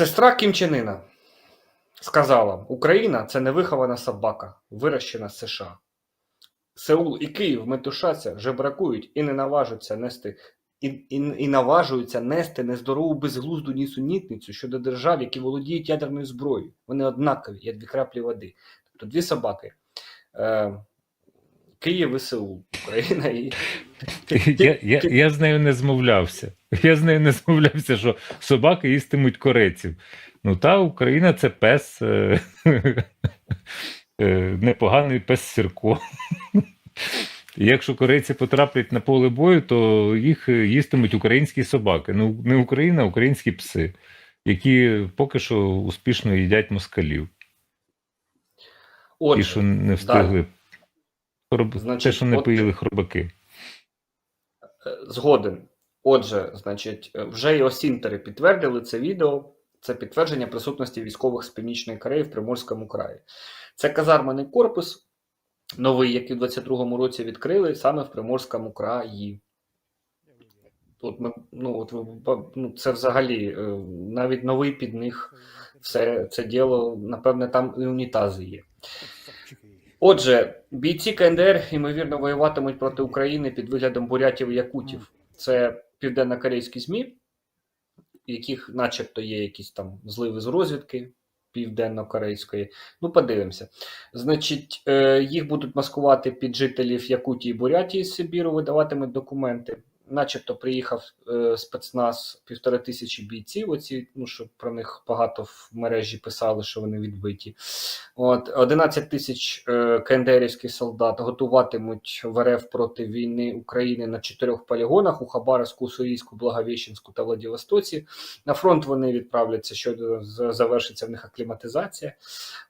Сестра Кім Чен Іна сказала: Україна це невихована собака, вирощена з США. Сеул і Київ метушаться, жебракують і не наважуються нести. І, і, і наважуються нести нездорову безглузду нісенітницю щодо держав, які володіють ядерною зброєю. Вони однакові, як дві краплі води. Тобто дві собаки. Е, Київ і Сеул, Україна і Я, я, я з нею не змовлявся. Я з нею не змовлявся, що собаки їстимуть корейців. Ну та Україна це пес, е, е, непоганий пес Сірко. Якщо корейці потраплять на поле бою, то їх їстимуть українські собаки. Ну, не Україна, а українські пси, які поки що успішно їдять москалів. Отже, що не встигли. Хроб... Значить, Те, що не от- поїли хробаки. Е, Згоден. Отже, значить, е, вже і осінтери підтвердили це відео. Це підтвердження присутності військових з Північної Кореї в Приморському краї. Це казармений корпус, новий, який в 22-му році відкрили саме в Приморському краї. Тут ми, ну, от ну, це взагалі е, навіть новий під них все це діло, напевне, там і унітази є. Отже, бійці КНДР ймовірно воюватимуть проти України під виглядом бурятів і якутів. Це південно-корейські ЗМІ, яких, начебто, є якісь там зливи з розвідки південно-корейської. Ну, подивимося. Значить, е, їх будуть маскувати під жителів Якутії і Бурятії з Сибіру, видаватимуть документи. Начебто приїхав е, спецназ півтори тисячі бійців. Оці, ну що про них багато в мережі писали, що вони відбиті. От 11 тисяч е, кендерівських солдат готуватимуть в РФ проти війни України на чотирьох полігонах у Хабаровську, Уссурійську, Благовіщенську та Владивостоці. На фронт вони відправляться, що завершиться в них акліматизація.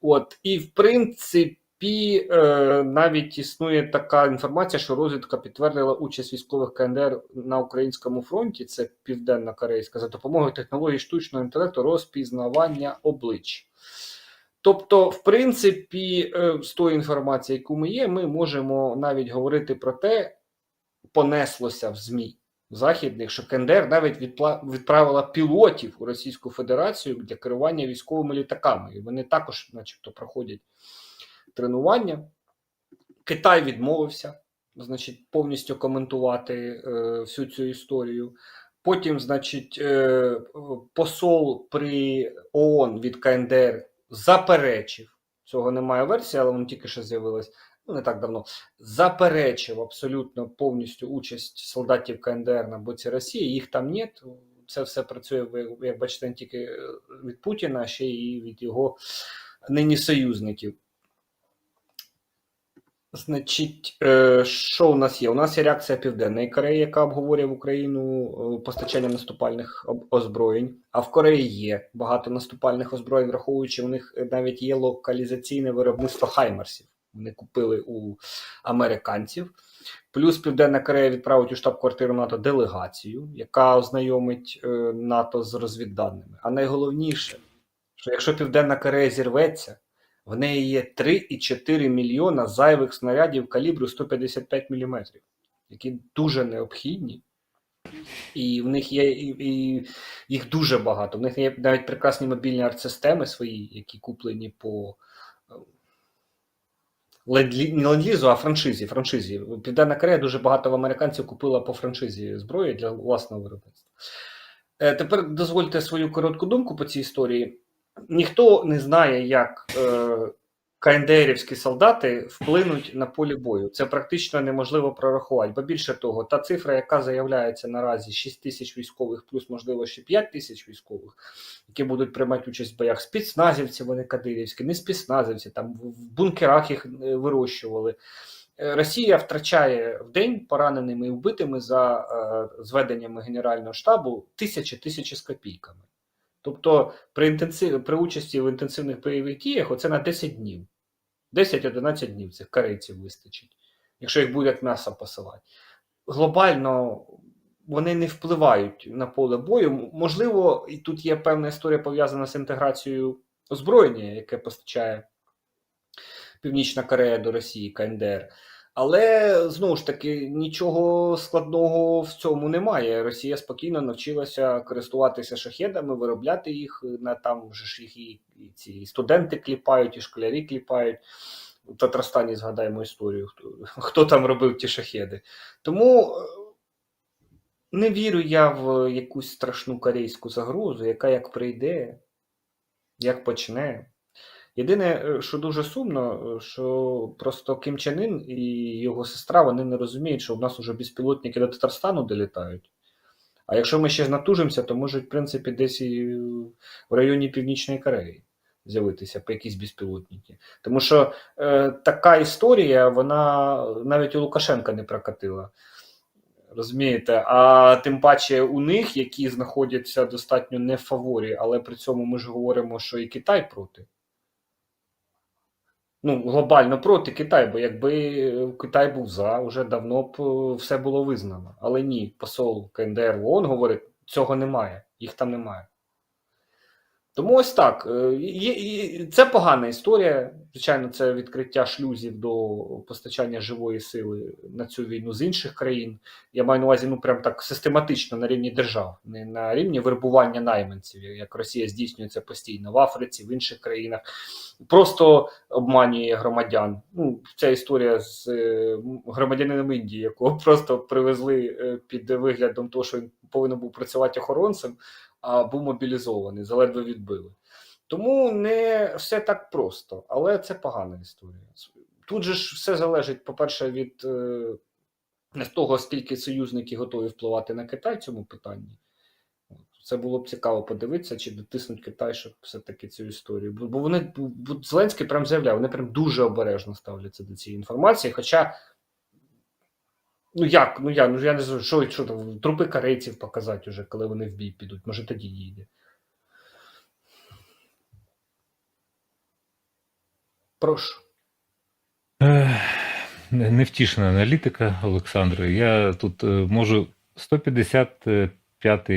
От і в принципі. Е, Навіть існує така інформація, що розвідка підтвердила участь військових КНДР на українському фронті. Це південна корейська за допомогою технології штучного інтелекту розпізнавання облич. Тобто, в принципі, е, з тої інформації, яку ми є, ми можемо навіть говорити про те, понеслося в ЗМІ західних, що КНДР навіть відправила пілотів у Російську Федерацію для керування військовими літаками. І вони також, начебто, проходять тренування. Китай відмовився, значить, повністю коментувати е, всю цю історію. Потім, значить, е, посол при ООН від КНДР заперечив. Цього немає версії, але воно тільки що з'явилось ну, не так давно. Заперечив абсолютно повністю участь солдатів КНДР на боці Росії. Їх там нет. Це все працює, як бачите, не тільки від Путіна, а ще й від його нині союзників. Значить, е, що у нас є? У нас є реакція Південної Кореї, яка обговорює в Україну е, постачання наступальних озброєнь. А в Кореї є багато наступальних озброєнь, враховуючи, у них навіть є локалізаційне виробництво Хаймерсів. Вони купили у американців. Плюс Південна Корея відправить у штаб-квартиру НАТО делегацію, яка ознайомить е, НАТО з розвідданими. А найголовніше, що якщо Південна Корея зірветься, в неї є 3,4 мільйона зайвих снарядів калібру 155 мм, які дуже необхідні. І в них є і, і їх дуже багато. В них є навіть прекрасні мобільні артсистеми свої, які куплені по е, не ленд-лізу, а франшизі. франшизі. Південна Корея дуже багато американців купила по франшизі зброї для власного виробництва. Е, Тепер дозвольте свою коротку думку по цій історії. Ніхто не знає, як е, КНДРівські солдати вплинуть на полі бою. Це практично неможливо прорахувати. Бо більше того, та цифра, яка заявляється наразі 6 тисяч військових, плюс, можливо, ще 5 тисяч військових, які будуть приймати участь в боях. Спецназівці вони кадирівські, не спецназівці, там в бункерах їх е, вирощували. Е, Росія втрачає в день пораненими і вбитими за е, зведеннями Генерального штабу тисячі тисячі з копійками. Тобто при, інтенсив, при участі в інтенсивних бойових діях оце на 10 днів. 10-11 днів цих корейців вистачить, якщо їх буде як м'ясо посилати. Глобально вони не впливають на поле бою. Можливо, і тут є певна історія пов'язана з інтеграцією озброєння, яке постачає Північна Корея до Росії, КНДР. Але знову ж таки нічого складного в цьому немає. Росія спокійно навчилася користуватися шахедами, виробляти їх на там же ж їх і ці і студенти кліпають, і школярі кліпають. У Татарстані згадаємо історію, хто, хто там робив ті шахеди. Тому е, не вірю я в якусь страшну корейську загрозу, яка як прийде, як почне. Єдине, е, що дуже сумно, е, що просто Ким Чен Ін і його сестра вони не розуміють, що в нас уже безпілотники до Татарстану долітають. А якщо ми ще натужимося, то можуть, в принципі, десь і в районі Північної Кореї з'явитися по якісь безпілотники. Тому що е, така історія, вона навіть у Лукашенка не прокатила. Розумієте, а тим паче у них, які знаходяться достатньо не в фаворі, але при цьому ми ж говоримо, що і Китай проти. Ну, глобально проти Китаю, бо якби Китай був за, вже давно б е, все було визнано. Але ні, посол КНДР ООН говорить, цього немає, їх там немає. Тому ось так. е, Є, це погана історія. Звичайно, це відкриття шлюзів до постачання живої сили на цю війну з інших країн. Я маю на увазі, ну прям так систематично на рівні держав, не на рівні вербування найманців, як Росія здійснює це постійно в Африці, в інших країнах. Просто обманює громадян. Ну, ця історія з е, громадянином Індії, якого просто привезли е, під виглядом того, що він повинен був працювати охоронцем, а був мобілізований, заледве відбили. Тому не все так просто, але це погана історія. Тут же ж все залежить, по-перше, від не того, скільки союзники готові впливати на Китай в цьому питанні. Це було б цікаво подивитися, чи дотиснуть Китай, щоб все-таки цю історію. Бо вони Зеленський прям заявляв, вони прям дуже обережно ставляться до цієї інформації. Хоча, ну як, ну я, ну я не знаю, що, що там, трупи корейців показати вже, коли вони в бій підуть, може тоді дійде. Прошу. Невтішна аналітика, Олександре. Я тут е, можу 155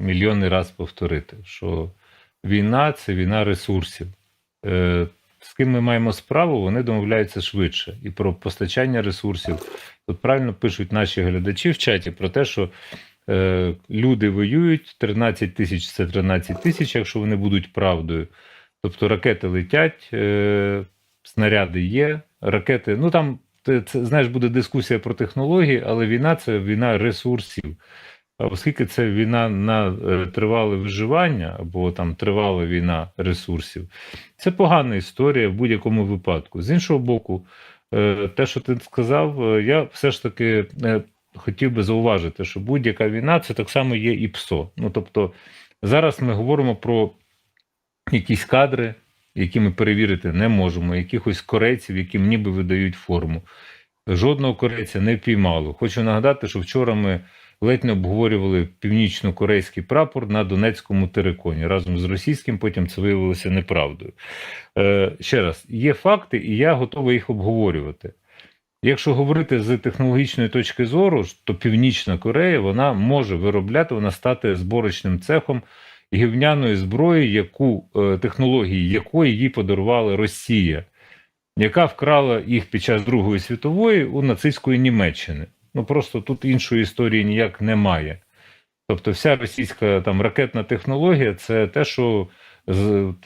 мільйонний раз повторити, що війна це війна ресурсів. З ким ми маємо справу, вони домовляються швидше. І про постачання ресурсів. Тут правильно пишуть наші глядачі в чаті про те, що е, люди воюють, 13 тисяч це 13 тисяч, якщо вони будуть правдою. Тобто ракети летять, е, снаряди є, ракети. Ну там це знаєш, буде дискусія про технології, але війна це війна ресурсів. Оскільки це війна на е, тривале виживання або там тривала війна ресурсів, це погана історія в будь-якому випадку. З іншого боку, е, те, що ти сказав, е, я все ж таки хотів би зауважити, що будь-яка війна це так само є і ПСО. Ну тобто зараз ми говоримо про якісь кадри, які ми перевірити не можемо, якихось корейців, яким ніби видають форму. Жодного корейця не впіймало. Хочу нагадати, що вчора ми ледь не обговорювали північно-корейський прапор на Донецькому териконі разом з російським, потім це виявилося неправдою. Е, ще раз, є факти, і я готовий їх обговорювати. Якщо говорити з технологічної точки зору, то Північна Корея вона може виробляти, вона стати зборочним цехом гівняної зброї, яку е, технології якої їй подарувала Росія, яка вкрала їх під час Другої світової у нацистської Німеччини. Ну просто тут іншої історії ніяк немає. Тобто, вся російська там ракетна технологія це те, що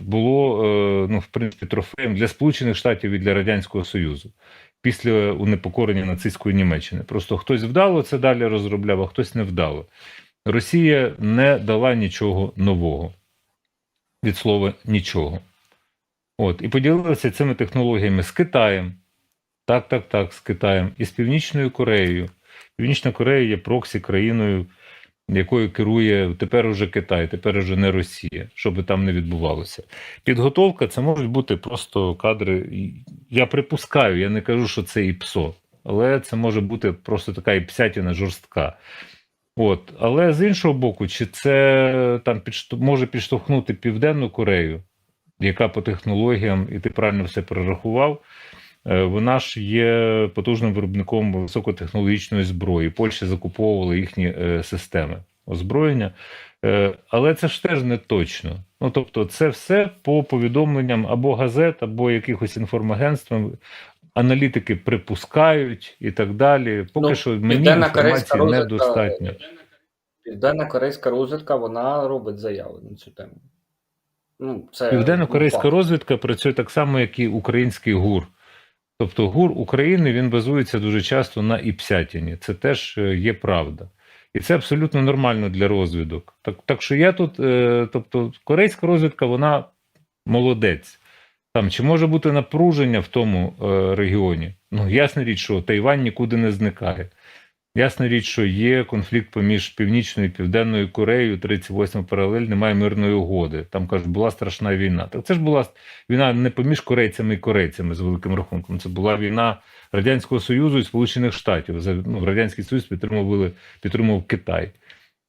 було е, ну, в принципі трофеєм для Сполучених Штатів і для Радянського Союзу після унепокорення нацистської Німеччини. Просто хтось вдало це далі розробляв, а хтось не вдало. Росія не дала нічого нового. Від слова нічого. От, і поділилася цими технологіями з Китаєм. Так, так, так, з Китаєм і з Північною Кореєю. Північна Корея є проксі країною, якою керує тепер уже Китай, тепер уже не Росія, що би там не відбувалося. Підготовка це можуть бути просто кадри. Я припускаю, я не кажу, що це і ПСО, але це може бути просто така і псятіна жорстка. От, але з іншого боку, чи це там може підштовхнути Південну Корею, яка по технологіям, і ти правильно все перерахував, вона ж є потужним виробником високотехнологічної зброї. Польща закуповувала їхні е, системи озброєння. Е, але це ж теж не точно. Ну тобто, це все по повідомленням або газет, або якихось інформагентств, аналітики припускають і так далі. Поки Ну, що мені інформації недостатньо. Південна Корейська розвідка вона робить заяви на цю тему. Ну, це Південно-корейська факт. розвідка працює так само, як і український ГУР. Тобто ГУР України він базується дуже часто на іпсятіні. Це теж е, є правда. І це абсолютно нормально для розвідок. Так, так що я тут, е, тобто, корейська розвідка, вона молодець. Там чи може бути напруження в тому е, регіоні? Ну, ясна річ, що Тайвань нікуди не зникає. Ясна річ, що є конфлікт поміж Північною і Південною Кореєю, 38 паралель, немає мирної угоди. Там кажуть, була страшна війна. Так це ж була війна не поміж корейцями і корейцями з великим рахунком. Це була війна Радянського Союзу і Сполучених Штатів. Ну, Радянський Союз підтримували, підтримував Китай.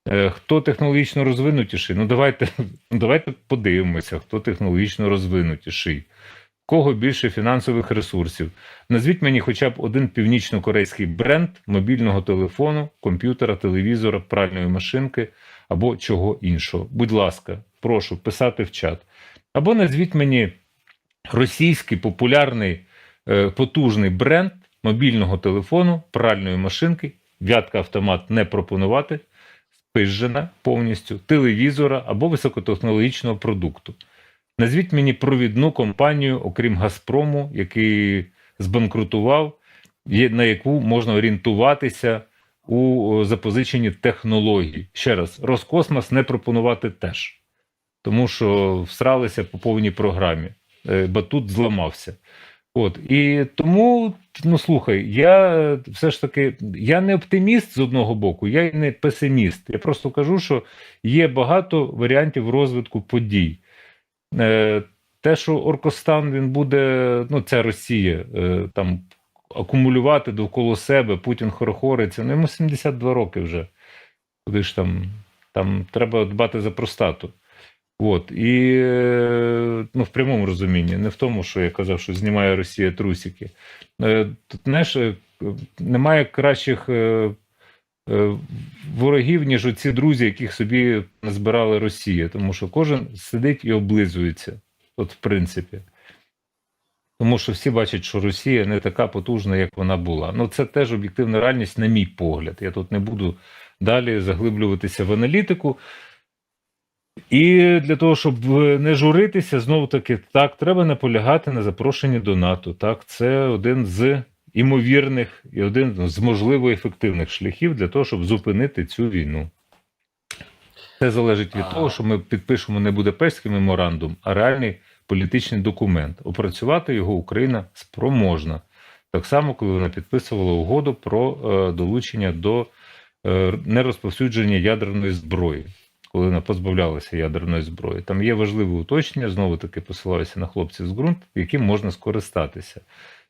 Е, Хто технологічно розвинутіший? Ну давайте, давайте подивимося, хто технологічно розвинутіший. Кого більше фінансових ресурсів? Назвіть мені хоча б один північно-корейський бренд мобільного телефону, комп'ютера, телевізора, пральної машинки або чого іншого. Будь ласка, прошу писати в чат. Або назвіть мені російський популярний е, потужний бренд мобільного телефону, пральної машинки, вятка автомат не пропонувати, спижена повністю, телевізора або високотехнологічного продукту. Назвіть мені провідну компанію, окрім Газпрому, який збанкрутував, на яку можна орієнтуватися у запозиченні технологій. Ще раз, Роскосмос не пропонувати теж, тому що всралися по повній програмі. Е, Батут зламався. От і тому, ну слухай, я е, все ж таки я не оптиміст з одного боку, я і не песиміст. Я просто кажу, що є багато варіантів розвитку подій. Е, те, що Оркостан він буде, ну це Росія, е, там акумулювати довкола себе, Путін хорохориться, ну йому 72 роки вже. Куди ж там, там треба дбати за простату. От, і е, ну, в прямому розумінні, не в тому, що я казав, що знімає Росія трусики. Тут, знаєш, немає кращих ворогів, ніж оці друзі, яких собі назбирала Росія, тому що кожен сидить і облизується, от в принципі. Тому що всі бачать, що Росія не така потужна, як вона була. Ну, це теж об'єктивна реальність, на мій погляд. Я тут не буду далі заглиблюватися в аналітику. І для того, щоб е, не журитися, знову таки, так, треба наполягати на запрошенні до НАТО. Так, це один з імовірних і один з можливо ефективних шляхів для того, щоб зупинити цю війну. Це залежить від А. того, що ми підпишемо не Будапештський меморандум, а реальний політичний документ. Опрацювати його Україна спроможна. Так само, коли вона підписувала угоду про е, долучення до е, нерозповсюдження ядерної зброї, коли вона позбавлялася ядерної зброї. Там є важливе уточнення, знову таки посилаюся на хлопців з ґрунт, яким можна скористатися,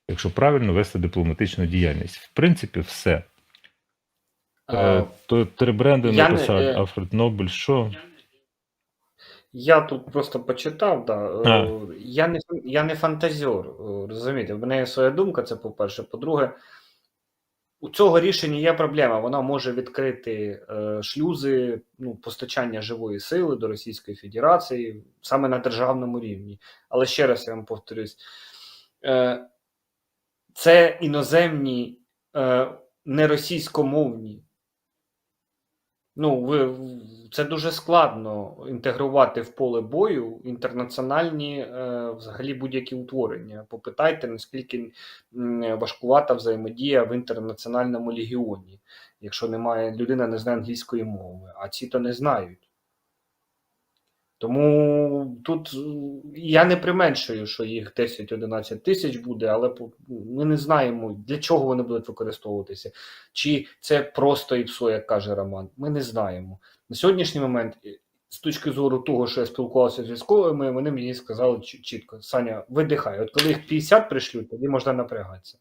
якщо правильно вести дипломатичну діяльність. В принципі, все. Е, Е, то три бренди я не- написав е, Альфред Нобель. Що? Я тут просто почитав, да. А. Я не, я не фантазер, е, розумієте, в мене є своя думка, це по-перше. По-друге, у цього рішення є проблема. Вона може відкрити е, шлюзи ну, постачання живої сили до Російської Федерації саме на державному рівні. Але ще раз я вам повторюсь: е, це іноземні, е, не російськомовні Ну, ви це дуже складно інтегрувати в поле бою інтернаціональні е, взагалі будь-які утворення. Попитайте, наскільки важкувата взаємодія в інтернаціональному легіоні, якщо немає людина не знає англійської мови, а ці то не знають. Тому тут е, я не применшую, що їх 10-11 тисяч буде, але ми не знаємо, для чого вони будуть використовуватися. Чи це просто ІПСО, як каже Роман? Ми не знаємо. На сьогоднішній момент, е, з точки зору того, що я спілкувався з військовими, вони мені сказали чітко: Саня, видихай. От коли їх 50 пришлють, тоді можна напрягатися.